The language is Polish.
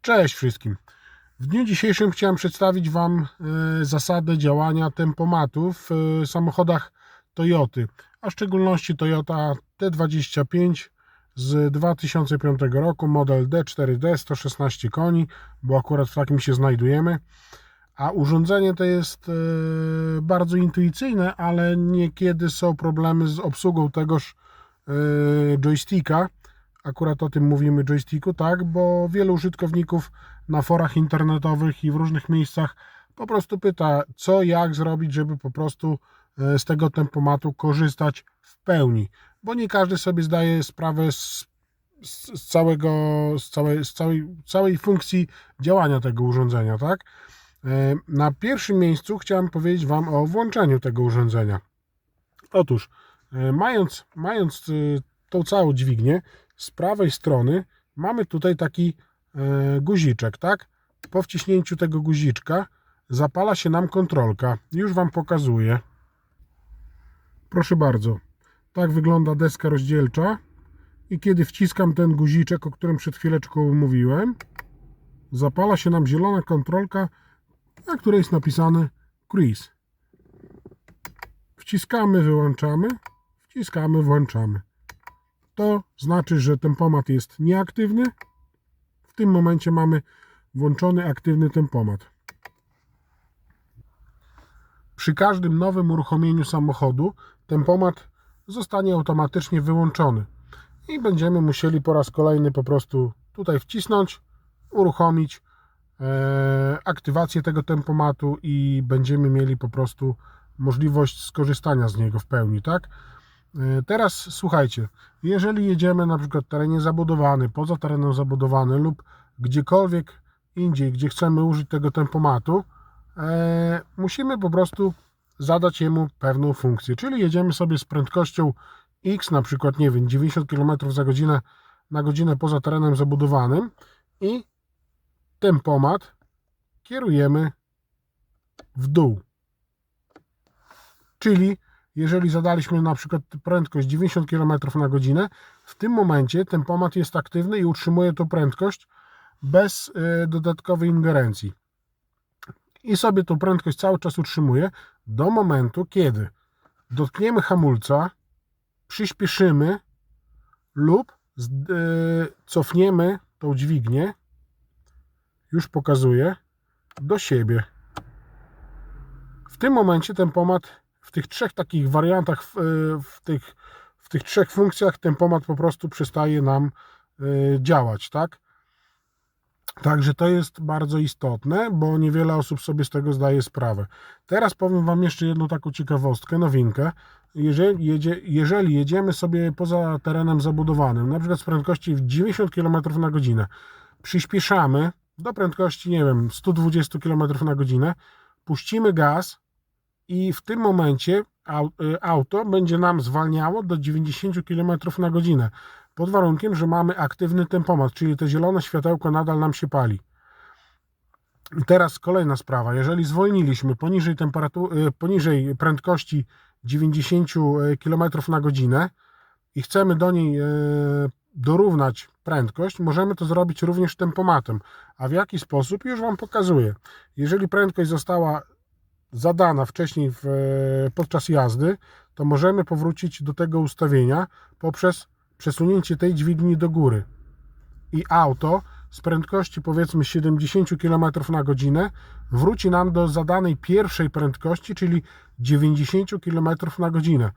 Cześć wszystkim. W dniu dzisiejszym chciałem przedstawić Wam e, zasady działania tempomatu w e, samochodach Toyoty, a w szczególności Toyota T25 z 2005 roku, model D4D, 116 koni, bo akurat w takim się znajdujemy. A urządzenie to jest e, bardzo intuicyjne, ale niekiedy są problemy z obsługą tegoż joysticka. Akurat o tym mówimy joysticku, tak, bo wielu użytkowników na forach internetowych i w różnych miejscach po prostu pyta, co, jak zrobić, żeby po prostu e, z tego tempomatu korzystać w pełni, bo nie każdy sobie zdaje sprawę z, z, całego, z, całej, z całej, całej funkcji działania tego urządzenia, tak. E, Na pierwszym miejscu chciałem powiedzieć Wam o włączeniu tego urządzenia. Otóż, e, mając, mając tą całą dźwignię, z prawej strony mamy tutaj taki e, guziczek, tak? Po wciśnięciu tego guziczka zapala się nam kontrolka. Już Wam pokazuję. Proszę bardzo. Tak wygląda deska rozdzielcza. I kiedy wciskam ten guziczek, o którym przed chwileczką mówiłem, zapala się nam zielona kontrolka, na której jest napisane Cruise. Wciskamy, wyłączamy, wciskamy, włączamy. To znaczy, że tempomat jest nieaktywny. W tym momencie mamy włączony aktywny tempomat. Przy każdym nowym uruchomieniu samochodu tempomat zostanie automatycznie wyłączony i będziemy musieli po raz kolejny po prostu tutaj wcisnąć, uruchomić e, aktywację tego tempomatu i będziemy mieli po prostu możliwość skorzystania z niego w pełni, tak? E, Teraz słuchajcie, jeżeli jedziemy na przykład w terenie zabudowanym, poza terenem zabudowanym lub gdziekolwiek indziej, gdzie chcemy użyć tego tempomatu, e, musimy po prostu zadać jemu pewną funkcję. Czyli jedziemy sobie z prędkością X, na przykład, nie wiem, 90 km za godzinę na godzinę poza terenem zabudowanym i tempomat kierujemy w dół. Czyli jeżeli zadaliśmy na przykład prędkość 90 km na godzinę, w tym momencie tempomat jest aktywny i utrzymuje tą prędkość bez y, dodatkowej ingerencji. I sobie tą prędkość cały czas utrzymuje do momentu, kiedy dotkniemy hamulca, przyspieszymy lub y, cofniemy tą dźwignię, już pokazuję, do siebie. W tym momencie tempomat w tych trzech takich wariantach, w, w, tych, w tych trzech funkcjach tempomat po prostu przestaje nam y, działać, tak? Także to jest bardzo istotne, bo niewiele osób sobie z tego zdaje sprawę. Teraz powiem Wam jeszcze jedną taką ciekawostkę, nowinkę. Jeżeli, jedzie, jeżeli jedziemy sobie poza terenem zabudowanym, na przykład z prędkości w 90 km na godzinę, przyspieszamy do prędkości, nie wiem, 120 km na godzinę, puścimy gaz i w tym momencie y, auto będzie nam zwalniało do 90 km na godzinę pod warunkiem, że mamy aktywny tempomat, czyli to zielone światełko nadal nam się pali. I teraz kolejna sprawa. Jeżeli zwolniliśmy poniżej, temperatu- y, poniżej prędkości 90 km na godzinę i chcemy do niej dorównać prędkość, możemy to zrobić również tempomatem. A w jaki sposób? Już Wam pokazuję. Jeżeli prędkość została zadana wcześniej w, e, podczas jazdy, to możemy powrócić do tego ustawienia poprzez przesunięcie tej dźwigni do góry. I auto z prędkości powiedzmy 70 km na godzinę wróci nam do zadanej pierwszej prędkości, czyli 90 km na godzinę.